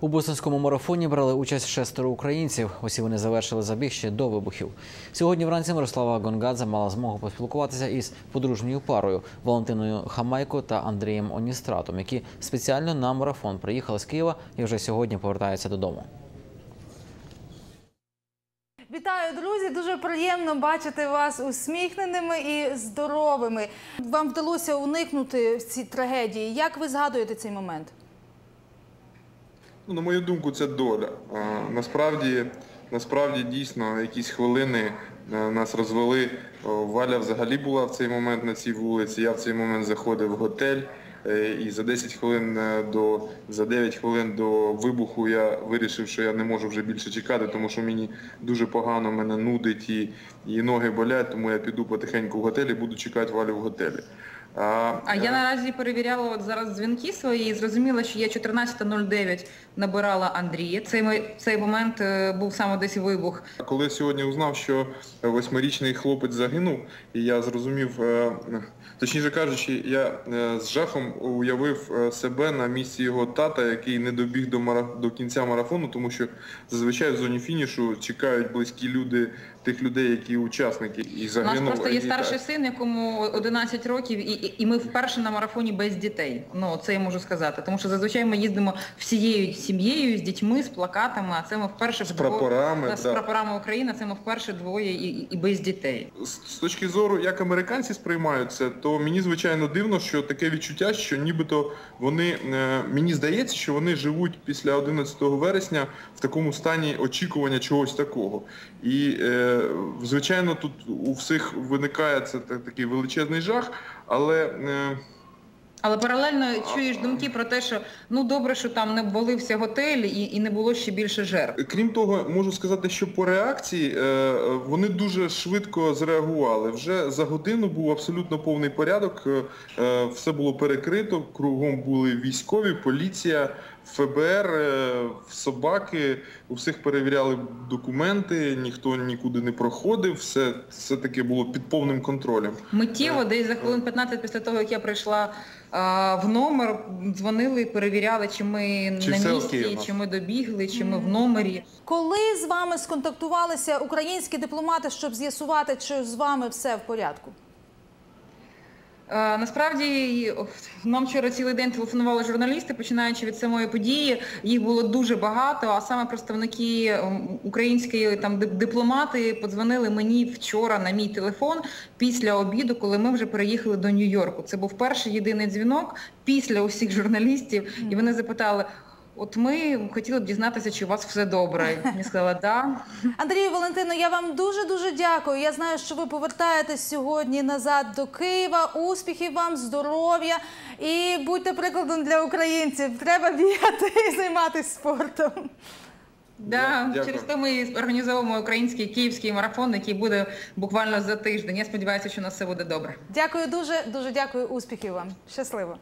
У бостонському марафоні брали участь шестеро українців. Усі вони завершили забіг ще до вибухів. Сьогодні вранці Мирослава Гонгадзе мала змогу поспілкуватися із подружньою парою Валентиною Хамайко та Андрієм Оністратом, які спеціально на марафон приїхали з Києва і вже сьогодні повертаються додому. Вітаю, друзі! Дуже приємно бачити вас усміхненими і здоровими. Вам вдалося уникнути ці трагедії. Як ви згадуєте цей момент? Ну, на мою думку, це доля. Насправді, насправді дійсно якісь хвилини е, нас розвели. Валя взагалі була в цей момент на цій вулиці. Я в цей момент заходив в готель. е, І за 10 хвилин е, до за 9 хвилин до вибуху я вирішив, що я не можу вже більше чекати, тому що мені дуже погано мене нудить і, і ноги болять, тому я піду потихеньку в готелі, буду чекати Валю в готелі. А я е, наразі перевіряла от зараз дзвінки свої і зрозуміла, що я 14.09 набирала Андрія. Цей, цей момент е, був саме десь вибух. Коли я сьогодні узнав, що восьмирічний хлопець загинув, і я зрозумів, е, точніше кажучи, я з жахом уявив себе на місці його тата, який не добіг до мара- до кінця марафону, тому що зазвичай в зоні фінішу чекають близькі люди тих людей, які учасники, і У нас просто є старший син, якому 11 років, і, і, і ми вперше на марафоні без дітей. Ну це я можу сказати. Тому що зазвичай ми їздимо всією сім'єю з дітьми, з плакатами. А це ми вперше З вдвоє- прапорами, та, з да. прапорами України. Це ми вперше двоє і, і- без дітей. З з точки зору, як американці сприймають це, то мені звичайно дивно, що таке відчуття, що нібито вони е, мені здається, що вони живуть після 11 вересня в такому стані очікування чогось такого. І е, звичайно, тут у всіх виникає це та- такий величезний жах, але. Е, Але паралельно чуєш думки про те, що ну добре, що там не обвалився готель і, і не було ще більше жертв. Крім того, можу сказати, що по реакції е, вони дуже швидко зреагували. Вже за годину був абсолютно повний порядок, е, все було перекрито, кругом були військові, поліція, ФБР, е, собаки, у всіх перевіряли документи, ніхто нікуди не проходив, все, все таки було під повним контролем. Миттєво, десь за хвилин 15 після того, як я прийшла а, в номер, дзвонили, перевіряли, чи ми Чи на місці, чи ми добігли, чи ми в номері. Коли з вами сконтактувалися українські дипломати, щоб з'ясувати, чи з вами все в порядку? Е, Насправді нам вчора цілий день телефонували журналісти, починаючи від самої події. Їх було дуже багато, а саме представники української там дипломати подзвонили мені вчора на мій телефон після обіду, коли ми вже переїхали до Нью-Йорку. Це був перший єдиний дзвінок після усіх журналістів, і вони запитали. От ми хотіли б дізнатися, чи у вас все добре. Я сказала, да. Андрію Валентино, я вам дуже дуже дякую. Я знаю, що ви повертаєтесь сьогодні назад до Києва. Успіхів вам, здоров'я і будьте прикладом для українців. Треба бігати і займатися спортом. Да, Дякую. через те ми організовуємо український київський марафон, який буде буквально за тиждень. Я сподіваюся, що у нас все буде добре. Дякую дуже, дуже дякую. Успіхів вам. Щасливо.